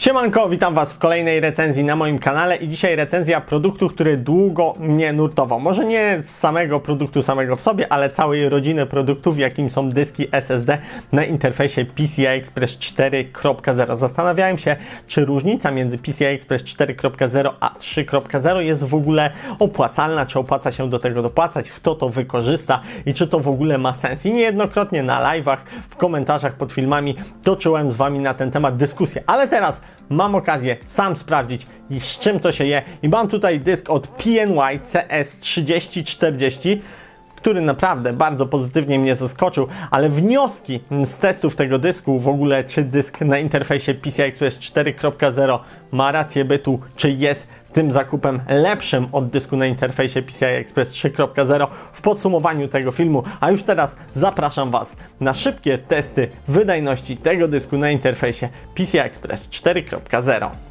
Siemanko, witam Was w kolejnej recenzji na moim kanale i dzisiaj recenzja produktu, który długo mnie nurtował. Może nie samego produktu samego w sobie, ale całej rodziny produktów, jakim są dyski SSD na interfejsie PCI Express 4.0. Zastanawiałem się, czy różnica między PCI Express 4.0 a 3.0 jest w ogóle opłacalna, czy opłaca się do tego dopłacać, kto to wykorzysta i czy to w ogóle ma sens. I niejednokrotnie na live'ach, w komentarzach pod filmami toczyłem z Wami na ten temat dyskusję. Ale teraz mam okazję sam sprawdzić, z czym to się je. I mam tutaj dysk od PNY CS3040 który naprawdę bardzo pozytywnie mnie zaskoczył, ale wnioski z testów tego dysku, w ogóle czy dysk na interfejsie PCI Express 4.0 ma rację bytu, czy jest tym zakupem lepszym od dysku na interfejsie PCI Express 3.0 w podsumowaniu tego filmu. A już teraz zapraszam Was na szybkie testy wydajności tego dysku na interfejsie PCI Express 4.0.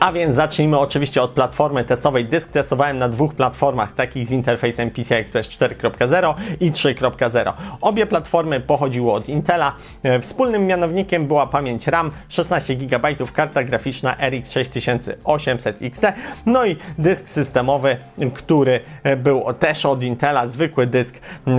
A więc zacznijmy oczywiście od platformy testowej. Dysk testowałem na dwóch platformach, takich z interfejsem PCI Express 4.0 i 3.0. Obie platformy pochodziły od Intela. E, Wspólnym mianownikiem była pamięć RAM 16 GB, karta graficzna RX 6800 XT, no i dysk systemowy, który e, był też od Intela, zwykły dysk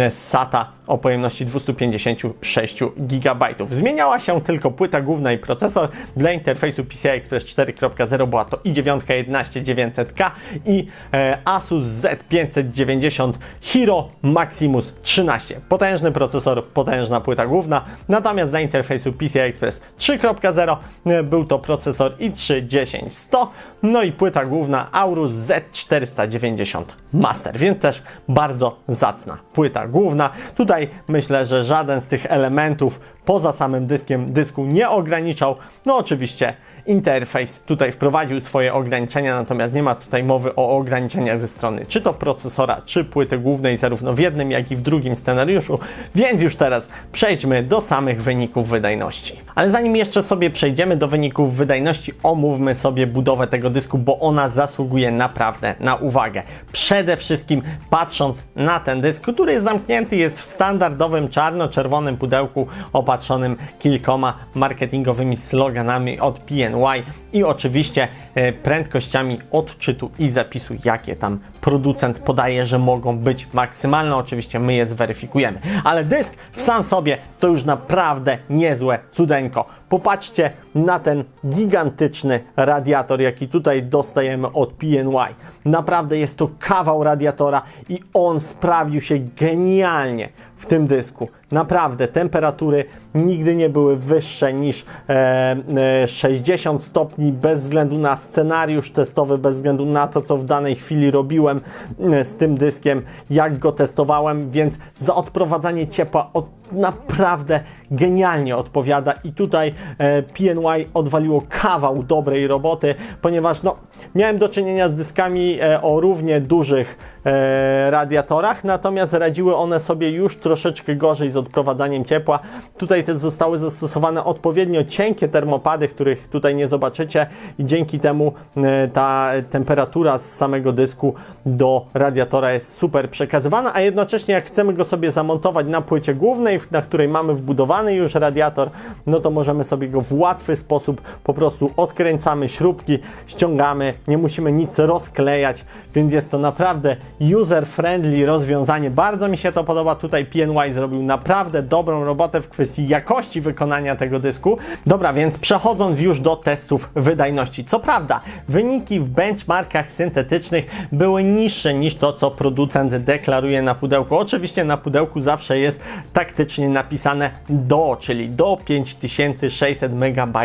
SATA o pojemności 256 GB. Zmieniała się tylko płyta główna i procesor. Dla interfejsu PCI Express 4.0 była to i9 11900K i e, Asus Z590 Hero Maximus 13. Potężny procesor, potężna płyta główna. Natomiast dla interfejsu PCI Express 3.0 e, był to procesor i3 10100, no i płyta główna Aorus Z490 Master, więc też bardzo zacna płyta główna. Tutaj myślę, że żaden z tych elementów poza samym dyskiem dysku nie ograniczał. No oczywiście interfejs tutaj wprowadził swoje ograniczenia, natomiast nie ma tutaj mowy o ograniczeniach ze strony czy to procesora, czy płyty głównej, zarówno w jednym, jak i w drugim scenariuszu. Więc już teraz przejdźmy do samych wyników wydajności. Ale zanim jeszcze sobie przejdziemy do wyników wydajności, omówmy sobie budowę tego dysku, bo ona zasługuje naprawdę na uwagę. Przede wszystkim patrząc na ten dysk, który zamknięty, jest w standardowym czarno-czerwonym pudełku opatrzonym kilkoma marketingowymi sloganami od PNY i oczywiście e, prędkościami odczytu i zapisu, jakie tam producent podaje, że mogą być maksymalne. Oczywiście my je zweryfikujemy. Ale dysk w sam sobie to już naprawdę niezłe cudeńko. Popatrzcie na ten gigantyczny radiator, jaki tutaj dostajemy od PNY. Naprawdę jest to kawał radiatora i on sprawdził się genialnie w tym dysku. Naprawdę temperatury nigdy nie były wyższe niż e, e, 60 stopni bez względu na scenariusz testowy, bez względu na to, co w danej chwili robiłem e, z tym dyskiem, jak go testowałem, więc za odprowadzanie ciepła od, naprawdę genialnie odpowiada. I tutaj e, PNY odwaliło kawał dobrej roboty, ponieważ no, miałem do czynienia z dyskami e, o równie dużych e, radiatorach, natomiast radziły one sobie już troszeczkę gorzej z odprowadzaniem ciepła. Tutaj też zostały zastosowane odpowiednio cienkie termopady, których tutaj nie zobaczycie i dzięki temu e, ta temperatura z samego dysku do radiatora jest super przekazywana, a jednocześnie jak chcemy go sobie zamontować na płycie głównej, na której mamy wbudowany już radiator, no to możemy sobie go w łatwy sposób po prostu odkręcamy śrubki, ściągamy, nie musimy nic rozklejać, więc jest to naprawdę user-friendly rozwiązanie. Bardzo mi się to podoba. Tutaj PNY zrobił naprawdę dobrą robotę w kwestii jakości wykonania tego dysku. Dobra, więc przechodząc już do testów wydajności. Co prawda, wyniki w benchmarkach syntetycznych były niższe niż to, co producent deklaruje na pudełku. Oczywiście na pudełku zawsze jest taktycznie napisane do, czyli do 5600 MB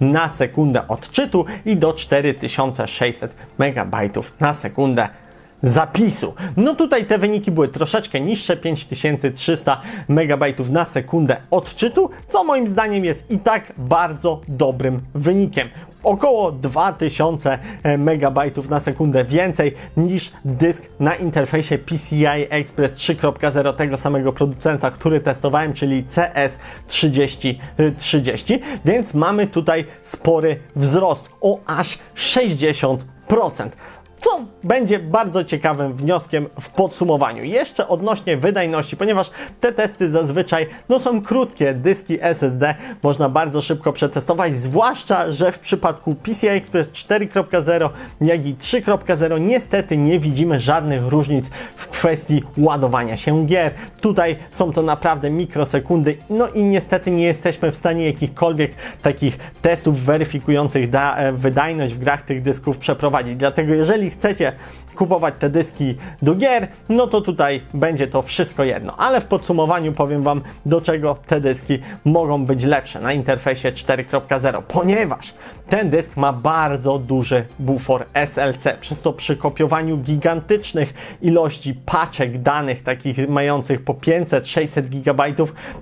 na sekundę odczytu i do 4600 MB na sekundę zapisu. No tutaj te wyniki były troszeczkę niższe, 5300 MB na sekundę odczytu, co moim zdaniem jest i tak bardzo dobrym wynikiem. Około 2000 MB na sekundę więcej niż dysk na interfejsie PCI Express 3.0 tego samego producenta, który testowałem, czyli CS3030, więc mamy tutaj spory wzrost o aż 60%. Co będzie bardzo ciekawym wnioskiem w podsumowaniu. Jeszcze odnośnie wydajności, ponieważ te testy zazwyczaj no, są krótkie, dyski SSD można bardzo szybko przetestować, zwłaszcza, że w przypadku PCI Express 4.0 jak i 3.0 niestety nie widzimy żadnych różnic w kwestii ładowania się gier. Tutaj są to naprawdę mikrosekundy, no i niestety nie jesteśmy w stanie jakichkolwiek takich testów weryfikujących e, wydajność w grach tych dysków przeprowadzić. Dlatego jeżeli chcecie kupować te dyski do gier, no to tutaj będzie to wszystko jedno. Ale w podsumowaniu powiem Wam, do czego te dyski mogą być lepsze na interfejsie 4.0, ponieważ ten dysk ma bardzo duży bufor SLC. Przez to przy kopiowaniu gigantycznych ilości paczek danych, takich mających po 500-600 GB,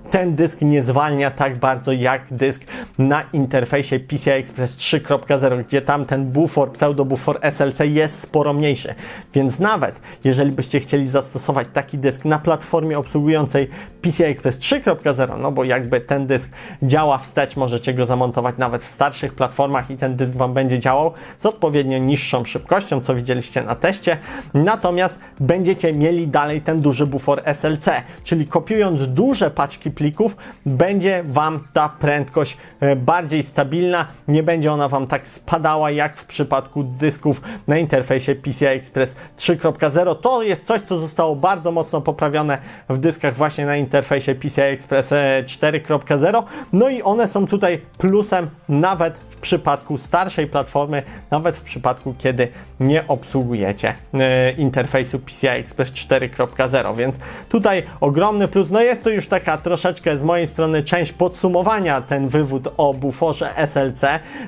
ten dysk nie zwalnia tak bardzo jak dysk na interfejsie PCI Express 3.0, gdzie tam ten bufor, pseudobufor SLC jest sporo mniejszy. Więc nawet jeżeli byście chcieli zastosować taki dysk na platformie obsługującej PCI Express 3.0, no bo jakby ten dysk działa wstecz, możecie go zamontować nawet w starszych platformach i ten dysk Wam będzie działał z odpowiednio niższą szybkością, co widzieliście na teście. Natomiast będziecie mieli dalej ten duży bufor SLC, czyli kopiując duże paczki plików, będzie Wam ta prędkość e, bardziej stabilna, nie będzie ona Wam tak spadała jak w przypadku dysków na interfejsie PCI Express 3.0. To jest coś, co zostało bardzo mocno poprawione w dyskach właśnie na interfejsie PCI Express e, 4.0. No i one są tutaj plusem nawet w przypadku starszej platformy, nawet w przypadku, kiedy nie obsługujecie e, interfejsu PCI Express 4.0, więc tutaj ogromny plus. No jest to już taka troszeczkę z mojej strony część podsumowania ten wywód o buforze SLC,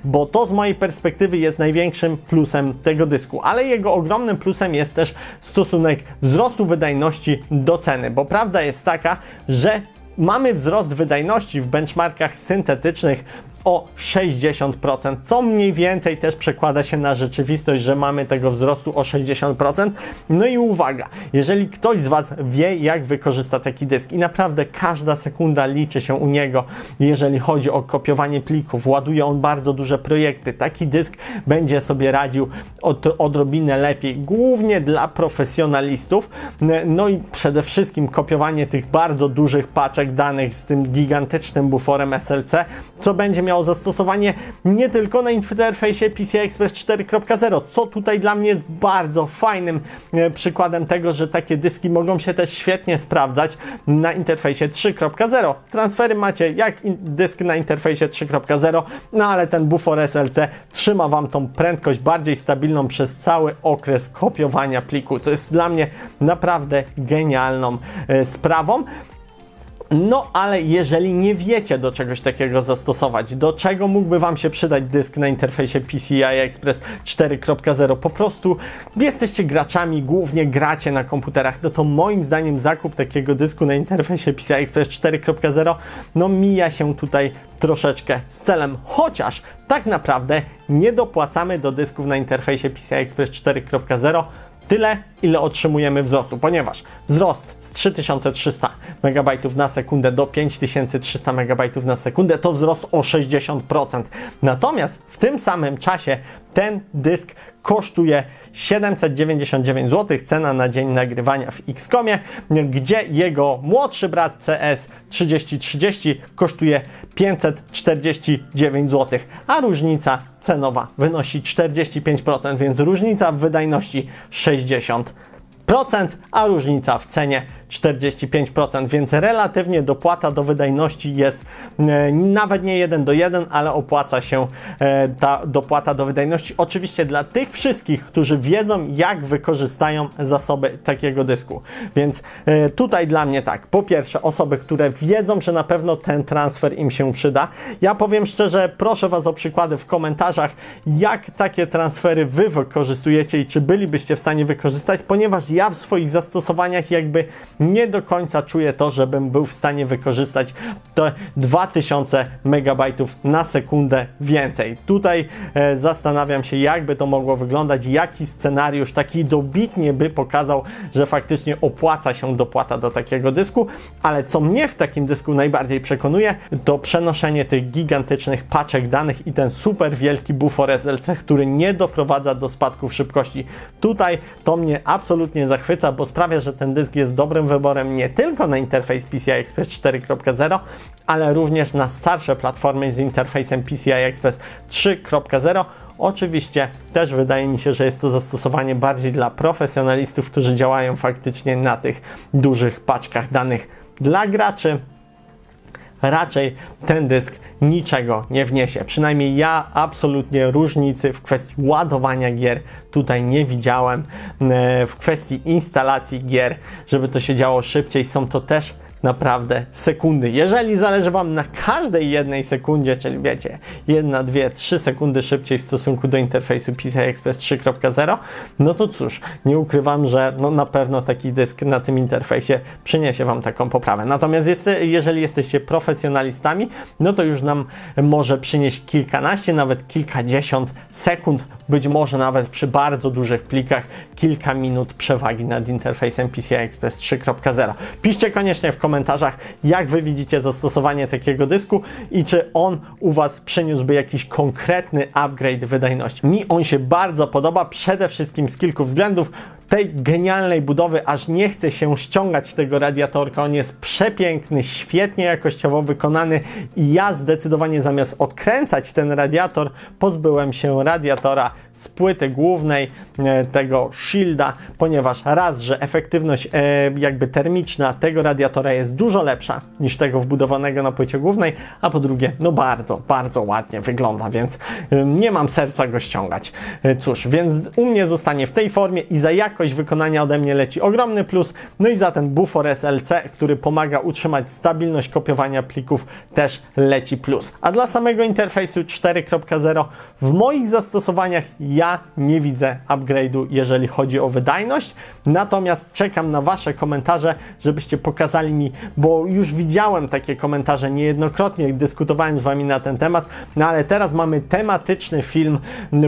bo to z mojej perspektywy jest największym plusem tego dysku, ale jego ogromnym plusem jest też stosunek wzrostu wydajności do ceny, bo prawda jest taka, że mamy wzrost wydajności w benchmarkach syntetycznych o 60%, co mniej więcej też przekłada się na rzeczywistość, że mamy tego wzrostu o 60%. No i uwaga, jeżeli ktoś z Was wie, jak wykorzysta taki dysk i naprawdę każda sekunda liczy się u niego, jeżeli chodzi o kopiowanie plików, ładuje on bardzo duże projekty, taki dysk będzie sobie radził od, odrobinę lepiej, głównie dla profesjonalistów. No i przede wszystkim kopiowanie tych bardzo dużych paczek danych z tym gigantycznym buforem SLC, co będzie miało zastosowanie nie tylko na interfejsie PCI Express 4.0, co tutaj dla mnie jest bardzo fajnym e, przykładem tego, że takie dyski mogą się też świetnie sprawdzać na interfejsie 3.0. Transfery macie jak dysk na interfejsie 3.0, no ale ten bufor SLC trzyma Wam tą prędkość bardziej stabilną przez cały okres kopiowania pliku, co jest dla mnie naprawdę genialną e, sprawą. No, ale jeżeli nie wiecie do czegoś takiego zastosować, do czego mógłby Wam się przydać dysk na interfejsie PCI Express 4.0, po prostu jesteście graczami, głównie gracie na komputerach, no to moim zdaniem zakup takiego dysku na interfejsie PCI Express 4.0 no mija się tutaj troszeczkę z celem, chociaż tak naprawdę nie dopłacamy do dysków na interfejsie PCI Express 4.0 tyle, ile otrzymujemy wzrostu, ponieważ wzrost 3300 MB na sekundę do 5300 MB na sekundę. To wzrost o 60%. Natomiast w tym samym czasie ten dysk kosztuje 799 zł, cena na dzień nagrywania w Xcomie, gdzie jego młodszy brat CS 3030 kosztuje 549 zł, a różnica cenowa wynosi 45%, więc różnica w wydajności 60%, a różnica w cenie 45%, więc relatywnie dopłata do wydajności jest e, nawet nie 1 do 1, ale opłaca się e, ta dopłata do wydajności. Oczywiście dla tych wszystkich, którzy wiedzą, jak wykorzystają zasoby takiego dysku. Więc e, tutaj dla mnie tak, po pierwsze, osoby, które wiedzą, że na pewno ten transfer im się przyda. Ja powiem szczerze, proszę Was o przykłady w komentarzach, jak takie transfery Wy wykorzystujecie i czy bylibyście w stanie wykorzystać, ponieważ ja w swoich zastosowaniach jakby nie do końca czuję to, żebym był w stanie wykorzystać te 2000 megabajtów na sekundę więcej. Tutaj e, zastanawiam się, jakby to mogło wyglądać, jaki scenariusz taki dobitnie by pokazał, że faktycznie opłaca się dopłata do takiego dysku, ale co mnie w takim dysku najbardziej przekonuje, to przenoszenie tych gigantycznych paczek danych i ten super wielki bufor SLC, który nie doprowadza do spadków szybkości. Tutaj to mnie absolutnie zachwyca, bo sprawia, że ten dysk jest dobrym wyborem nie tylko na interfejs PCI Express 4.0, ale również na starsze platformy z interfejsem PCI Express 3.0. Oczywiście też wydaje mi się, że jest to zastosowanie bardziej dla profesjonalistów, którzy działają faktycznie na tych dużych paczkach danych. Dla graczy raczej ten dysk niczego nie wniesie. Przynajmniej ja absolutnie różnicy w kwestii ładowania gier tutaj nie widziałem. E, W kwestii instalacji gier, żeby to się działo szybciej, są to też naprawdę sekundy. Jeżeli zależy Wam na każdej jednej sekundzie, czyli wiecie, jedna, dwie, trzy sekundy szybciej w stosunku do interfejsu PCI Express 3.0, no to cóż, nie ukrywam, że no na pewno taki dysk na tym interfejsie przyniesie Wam taką poprawę. Natomiast jest, jeżeli jesteście profesjonalistami, no to już nam może przynieść kilkanaście, nawet kilkadziesiąt sekund, być może nawet przy bardzo dużych plikach, kilka minut przewagi nad interfejsem PCI Express 3.0. Piszcie koniecznie w komentarzach, jak Wy widzicie zastosowanie takiego dysku i czy on u Was przyniósłby jakiś konkretny upgrade wydajności. Mi on się bardzo podoba, przede wszystkim z kilku względów. Tej genialnej budowy, aż nie chce się ściągać tego radiatorka. On jest przepiękny, świetnie jakościowo wykonany i ja zdecydowanie zamiast odkręcać ten radiator, pozbyłem się radiatora z płyty głównej e, tego shielda, ponieważ raz, że efektywność e, jakby termiczna tego radiatora jest dużo lepsza niż tego wbudowanego na płycie głównej, a po drugie, no bardzo, bardzo ładnie wygląda, więc e, nie mam serca go ściągać. Cóż, więc u mnie zostanie w tej formie i za jakość wykonania ode mnie leci ogromny plus, no i za ten bufor SLC, który pomaga utrzymać stabilność kopiowania plików też leci plus. A dla samego interfejsu 4.0 w moich zastosowaniach ja nie widzę upgrade'u, jeżeli chodzi o wydajność. Natomiast czekam na Wasze komentarze, żebyście pokazali mi, bo już widziałem takie komentarze niejednokrotnie, dyskutowałem z Wami na ten temat, no ale teraz mamy tematyczny film,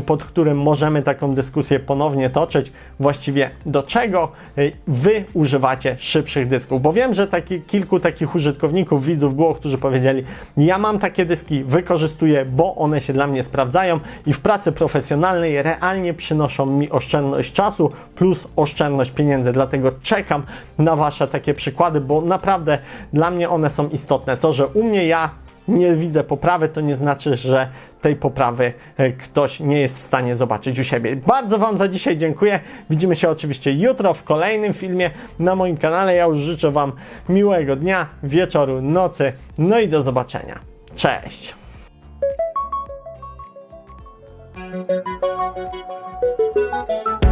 pod którym możemy taką dyskusję ponownie toczyć. Właściwie do czego y, Wy używacie szybszych dysków? Bo wiem, że taki, kilku takich użytkowników, widzów było, którzy powiedzieli, ja mam takie dyski, wykorzystuję, bo one się dla mnie sprawdzają i w pracy profesjonalnej realnie przynoszą mi oszczędność czasu plus oszczędność pieniędzy. Dlatego czekam na Wasze takie przykłady, bo naprawdę dla mnie one są istotne. To, że u mnie ja nie widzę poprawy, to nie znaczy, że tej poprawy e, ktoś nie jest w stanie zobaczyć u siebie. Bardzo Wam za dzisiaj dziękuję. Widzimy się oczywiście jutro w kolejnym filmie na moim kanale. Ja już życzę Wam miłego dnia, wieczoru, nocy. No i do zobaczenia. Cześć! Thank you.